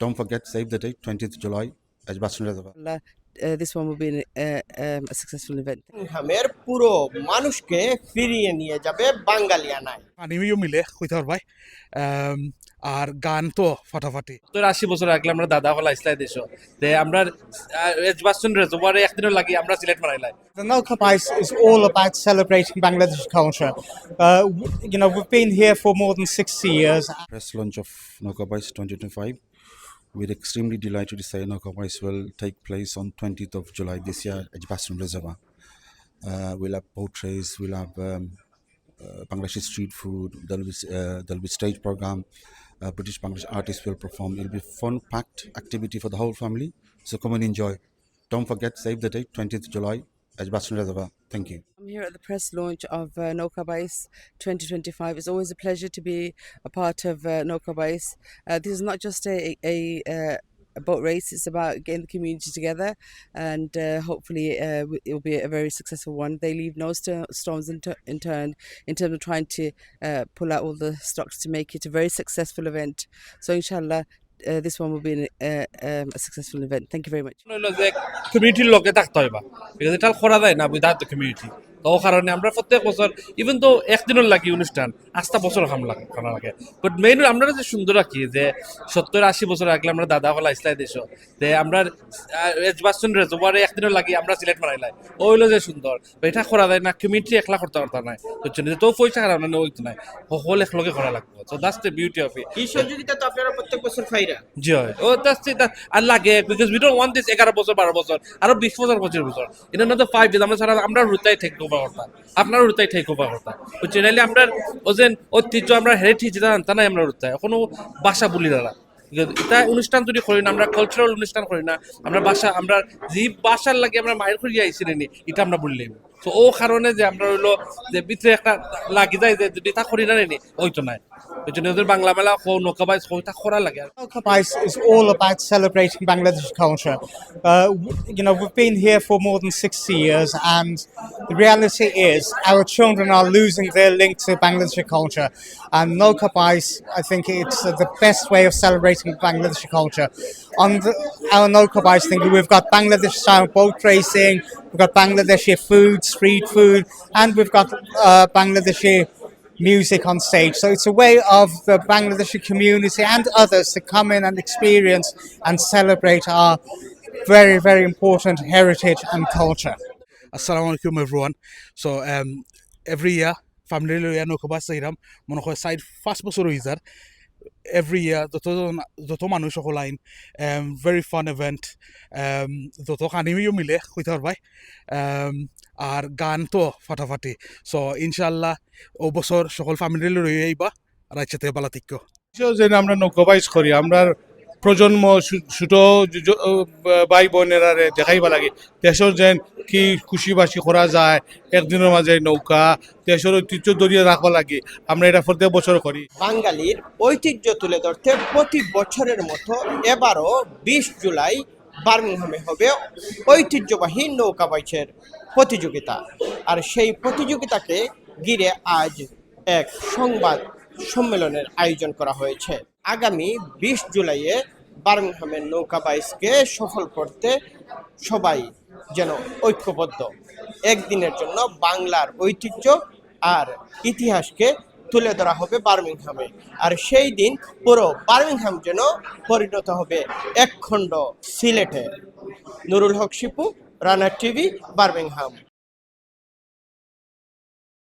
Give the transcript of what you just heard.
Don't forget, save the date, 20th July, Reservoir. Uh, this one will be an, uh, um, a successful event. হামের পুরো মানুষকে ফিরিয়ে নিয়ে যাবে বাঙালিয়ানায় আনিমিও মিলে কইতে পারবাই আম, আর গান তো ফাটাফাটি সত্তর আশি বছর আগে আমরা দাদা হলা ইসলাই দেশ তে আমরা এজবাসন রেজোভারে একদিনের লাগি আমরা Sylhet মারাইলাই The Nalka Ice is all about celebrating Bangladeshi culture. Uh, you know, we've been here for more than 60 years. Press launch of Nokabais 2025. We're extremely delighted to say Nokabais will take place on 20th of July this year at Edgbaston Reservoir. Uh, we'll have portraits, we'll have um, uh, Bangladeshi street food, there'll be, uh, there'll be stage program, uh, British Bangladesh artists will perform. It'll be fun packed activity for the whole family. So come and enjoy. Don't forget, save the date, 20th July. Thank you. I'm here at the press launch of uh, Noka Bais 2025. It's always a pleasure to be a part of uh, Noka Bais. Uh, this is not just a, a, a boat race, it's about getting the community together and uh, hopefully uh, it will be a very successful one. They leave no sto- stones untu- unturned in terms of trying to uh, pull out all the stocks to make it a very successful event. So, inshallah, uh, this one will be an, uh, um, a successful event. Thank you very much. হইলো যে কমিউনিটির লোকে থাকতে হইবা because এটা করা যায় না উইদাউট দ্য কমিউনিটি তো কারণে আমরা প্রত্যেক বছর ইভেন তো একদিনের লাগি অনুষ্ঠান আস্তা বছর খাম লাগে করা লাগে। বাট মেইন আমরা যে সুন্দর রাখি যে সত্তর আশি বছর আগে আমরা দাদা হলা ইসলাই দেশ যে আমরা এজবাসন রেজোভারে একদিনের লাগি আমরা সিলেট মারাইলাই ও হইল যে সুন্দর। এটা করা যায় না কমিউনিটি একলা করতে পারতা নাই। বুঝছেন? তো পয়সা কারণে ওইতো নাই। সকল একলগে করা লাগবে। So that's the beauty of it এই সহযোগিতা তো আপনারা প্রত্যেক বছর ফাইরা। জি হয়। ও দ্যাটস ইট আর লাগে because we don't want this এগারো বছর বারো বছর আরও বিশ বছর পঁচিশ বছর। ইন আনাদার ফাইভ ইয়ার্স আমরা সারা আমরা রুতাই টেক ওভার করতাম আপনার রুতাই ঠাই ওভার করতাম বুঝছেন? নাহলে আমরা ওজেন ঐতিহ্য আমরা হেরিটেজ যেটা তা নাই আমরা রুতাই এখনও ভাষা বলি দাঁড়া এটা অনুষ্ঠান যদি করি না, আমরা কালচারাল অনুষ্ঠান করি না, আমরা বাসা, আমরা যে বাসার লাগে আমরা মায়ের করিয়া আইসি নি এটা আমরা বললি তো ও কারণে যে আমরা হইলো যে ভিতরে একটা লাগি যায় যে যদি তা করি না নি ওই তো নাই ওই জন্য ওদের বাংলা মেলা হো নৌকাবাই হো তা করা লাগে আর Nalka Ice is all about celebrating Bangladeshi culture. Uh, w- you know, we've been here for more than 60 years, and the reality is our children are losing their link to Bangladeshi culture. And Nalka Ice, I think it's uh, the best way of celebrating Bangladeshi culture. On the, our Nalka Ice thing, we've got Bangladesh style boat racing, We've got Bangladeshi food, street food, and we've got uh, Bangladeshi music on stage. So it's a way of the Bangladeshi community and others to come in and experience and celebrate our very, very important heritage and culture. Assalamualaikum everyone. So um, every year, family lo ya no ko ba sayram, side fast basoro izar. ইয়ার যত যত মানুষ সকল আইন very fun event যত কানিও মিলে কইতে পারবাই আর গান তো ফাটাফাটি সো ইনশাল্লাহ ও বছর সকল ফ্যামিলি লই আইবা আর একসাথে বালাতিক্য দেশেও আমরা নৌকাবাইজ করি আমরা প্রজন্ম ছোট ভাই বোনেরা দেখাইবা লাগে। দেশের যেন কি খুশি বাসি করা যায়, একদিনের মাঝে নৌকা, দেশের ঐতিহ্য দরিয়ে রাখবা লাগে। আমরা এটা প্রত্যেক বছর করি। বাঙালির ঐতিহ্য তুলে ধরতে প্রতি বছরের মতো এবারও বিশ জুলাই বার্মিংহামে হবে ঐতিহ্যবাহী নৌকা বাইচের প্রতিযোগিতা। আর সেই প্রতিযোগিতাকে ঘিরে আজ এক সংবাদ সম্মেলনের আয়োজন করা হয়েছে। আগামী বিশ জুলাইয়ে বার্মিংহামের নৌকা বাইসকে সফল করতে সবাই যেন ঐক্যবদ্ধ। একদিনের জন্য বাংলার ঐতিহ্য আর ইতিহাসকে তুলে ধরা হবে বার্মিংহামে। আর সেই দিন পুরো বার্মিংহাম যেন পরিণত হবে একখণ্ড সিলেটে। Nurul Haque Shipu, Rana TV, Birmingham.